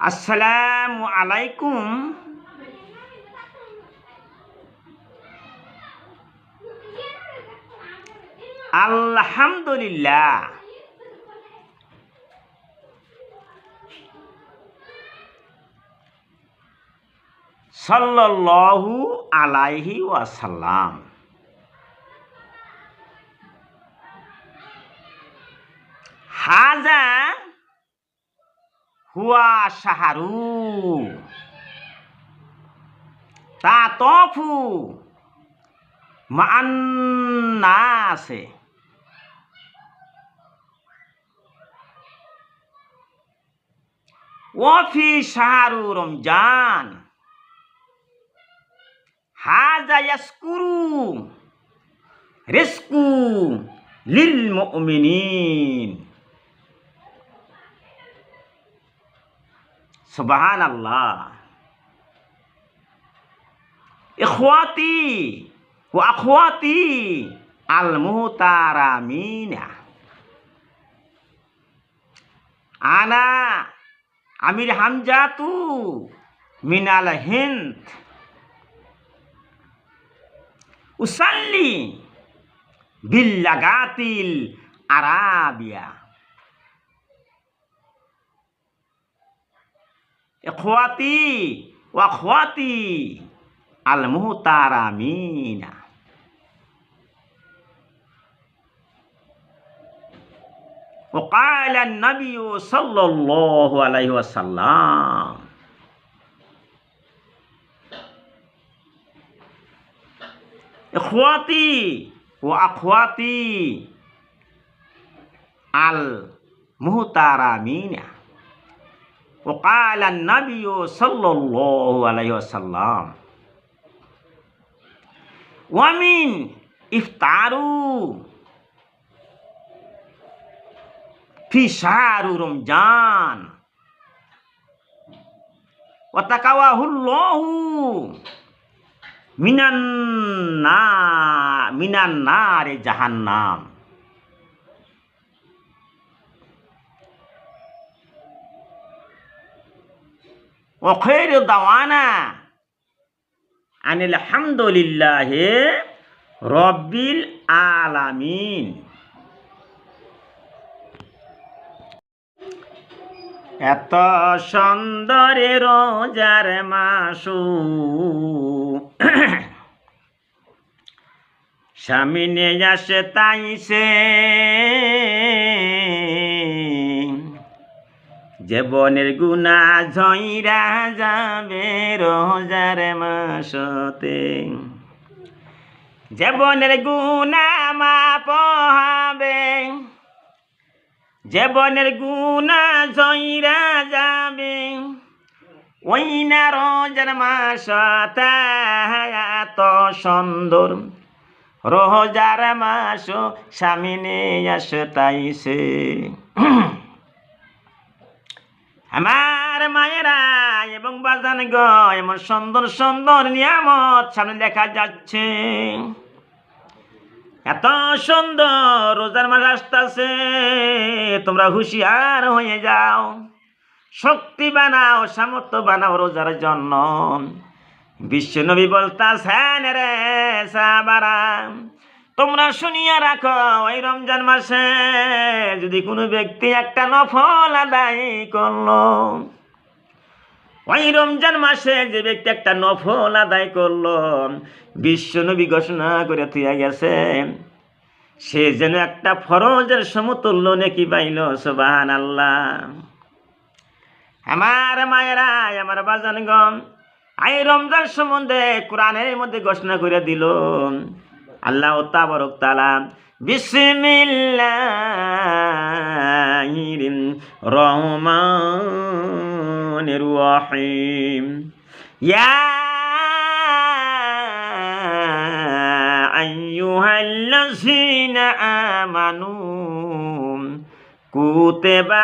আসসালামু আলাইকুম আলহামদুলিল্লাহ সাল্লাল্লাহু আলাইহি ওয়াসাল্লাম হাজা হুয়া শাহরু তা তফু মান্নাসে ওফি শাহরু রমজান। হাজা ইয়াসকুরু রিস্কু লিল মুমিনিন। সুবহান আল্লাহ ইখওয়াতি ওয়া আখওয়াতি আল মুহতারামিনা আনা আমির হামজাতু মিনাল হিন্দ। উসাল্লি বিল্লাগাতিল আরাবিয়া। ইখওয়াতি ওয়া আখওয়াতি আল মুহতারামিনা وقال النبي صلى الله عليه وسلم إخواتي وأخواتي المحترمين وقال النبي صلى الله عليه وسلم ومن إفطاروا في شهر رمضان وتقواه الله من النار من النار جهنم ওখের দাওয়ানা। আনিল হামদুলিল্লাহ রব্বিল আলামিন। এত সুন্দরে রোজার মাসু। সামিনে আসে তাইছে জীবনের গুণা ঝইরা যাবে রোজার মাসতে। জীবনের গুণা মা হবে। জীবনের গুণা জয়রা যাবে। ওই না রোজার মাস এত সুন্দর। রোজার মাস সামিনে আস তাইছে আমার মায়েরা এবং বাজান গ এমন সুন্দর সুন্দর নিয়ামত সামনে দেখা যাচ্ছে। এত সুন্দর রোজার মাস আসতেছে, তোমরা হুঁশিয়ার হয়ে যাও। শক্তি বানাও, সামর্থ্য বানাও রোজার জন্য। বিশ্ব নবী বলতাছেন, রে সাবারা তোমরা শুনিয়া রাখো, ওই রমজান মাসে যদি কোনো ব্যক্তি একটা নফল আদায় করল, ওই রমজান মাসে যে ব্যক্তি একটা নফল আদায় করল, বিশ্ব নবী ঘোষণা করে তুই গেছে, সে যেন একটা ফরজের সমতুল্য নাকি পাইল সোবাহান আল্লাহ আমার মায়েরা, আমার বাজান গম আই রমজান সম্বন্ধে কোরআনের মধ্যে ঘোষণা করে দিল আল্লাহ তাবরক তালা বিসমিল্লাহির রহমানির রহিম। ইয়া আইয়ুহাল্লাযীনা আমানু কুতিবা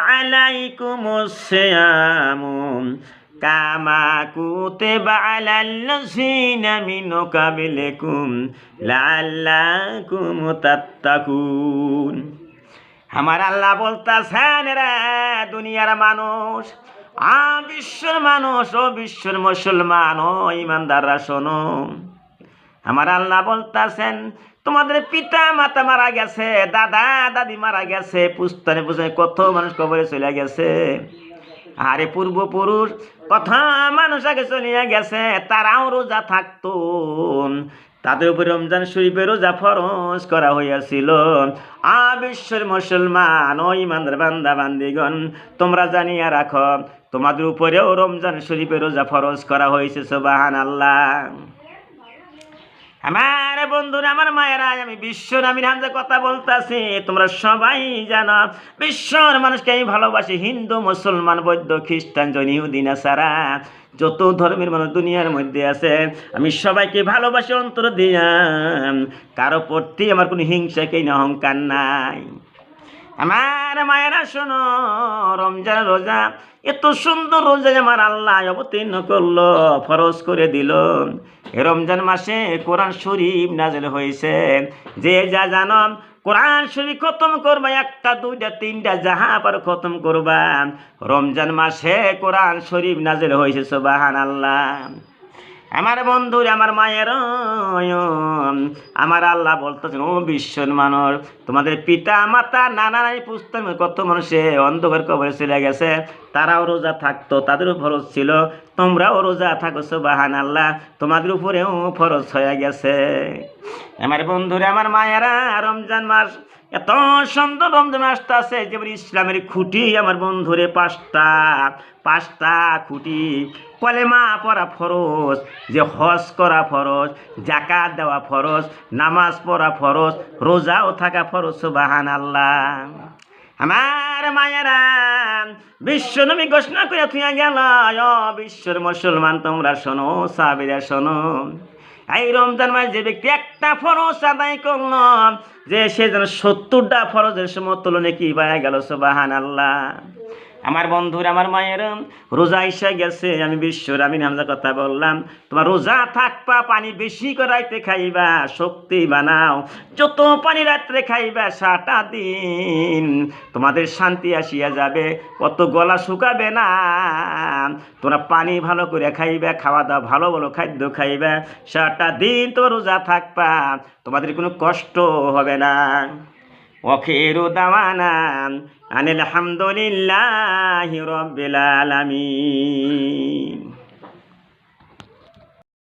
আমার আল্লাহ বলতাছেন দুনিয়ার মানুষ আ বিশ্বের মানুষ, ও বিশ্বের মুসলমান, ও ইমানদাররা শোনো। আমার আল্লাহ বলতাছেন, তোমাদের পিতা মাতা মারা গেছে, দাদা দাদি মারা গেছে, পুস্তানে পুস্তানে কত মানুষ কবরে চলে গেছে। আরে পূর্বপুরুষ, কথা মানুষ আগে চলিয়া গেছে, তারাও রোজা থাকতো তাদের উপর রমজান শরীফের রোজা ফরজ করা হইয়াছিল। আবিশ্বর বিশ্বের মুসলমান ও ইমানদার বান্দা, বান্দিগণ, তোমরা জানিয়া রাখো, তোমাদের উপরেও রমজান শরীফের রোজা ফরজ করা হয়েছে সোবাহান আল্লাহ আমার বন্ধুরা, আমার মায়েরা, আমি বিশ্ব নামীর হামজা কথা বলতেছি, তোমরা সবাই জানো, বিশ্বর মানুষকে আমি ভালোবাসি, হিন্দু, মুসলমান বৈদ্য খ্রিস্টান, জৈন ইহুদিন সারা যত ধর্মের মানুষ দুনিয়ার মধ্যে আছে, আমি সবাইকে ভালোবাসি অন্তর দিয়া, কারও প্রতি আমার কোনো হিংসা কেই না অহংকার নাই। আমার মায়েরা শোনো, রমজান রোজা, এত সুন্দর রোজা আমার আল্লাহ অবতীর্ণ করল, ফরজ করে দিল। রমজান মাসে কোরআন শরীফ নাজেল হয়েছে। যে যা জানো, কোরআন শরীফ খতম করবা, একটা, দুইটা, তিনটা, যাহা পার খতম করবা। রমজান মাসে কোরআন শরীফ নাজেল হয়েছে সোবাহান আল্লাহ আমার বন্ধুর, আমার মায়ের আমার আল্লাহ বলতেছেন, ও বিশ্বর মানুষ তোমাদের পিতা, মাতা, নানা নাই পুস্তক কত মানুষে অন্ধকার কবরে চলে গেছে। তারাও রোজা থাকতো, তাদেরও ফরজ ছিল। তোমরাও রোজা থাকো বাহান আল্লাহ তোমাদের উপরেও ফরজ হয়ে গেছে। আমার বন্ধুরা, আমার মায়েরা, রমজান মাস এত সুন্দর রমজান আছে যেমন ইসলামের খুঁটি আমার বন্ধুরে পাঁচটা পাঁচটা খুঁটি। কলেমা পড়া ফরজ, যে হজ করা ফরজ জাকাত দেওয়া ফরজ, নামাজ পড়া ফরজ, রোজাও থাকা ফরজ বাহান আল্লাহ আমার মায়েরা বিশ্ব নবী ঘোষণা করে থুয়া গেল বিশ্বর মুসলমান, তোমরা শোনো সাবিরা শোনো। এই রমজান মাস যে ব্যক্তি একটা ফরজ আদায় করল, যে সে যেন সত্তরটা ফরজের সমতুলনে কি পায় গেল সুবাহান আল্লাহ আমার বন্ধুর, আমার মায়ের, রোজা এসে গেছে, আমি বিশ্বর, আমি হামজা কথা বললাম, তোমার রোজা থাকবা পানি বেশি করাইতে খাইবা, শক্তি বানাও, যত পানি রাত্রে খাইবা সাটা দিন তোমাদের শান্তি আসিয়া যাবে, কত গলা শুকাবে না, তোমরা পানি ভালো করে খাইবা খাওয়া দাওয়া ভালো ভালো খাদ্য খাইবা, সারাটা দিন তোমার রোজা থাকবা তোমাদের কোনো কষ্ট হবে না। ওখেরু দাওয়ানাম আনিল হামদুলিল্লাহ রবিল আলমী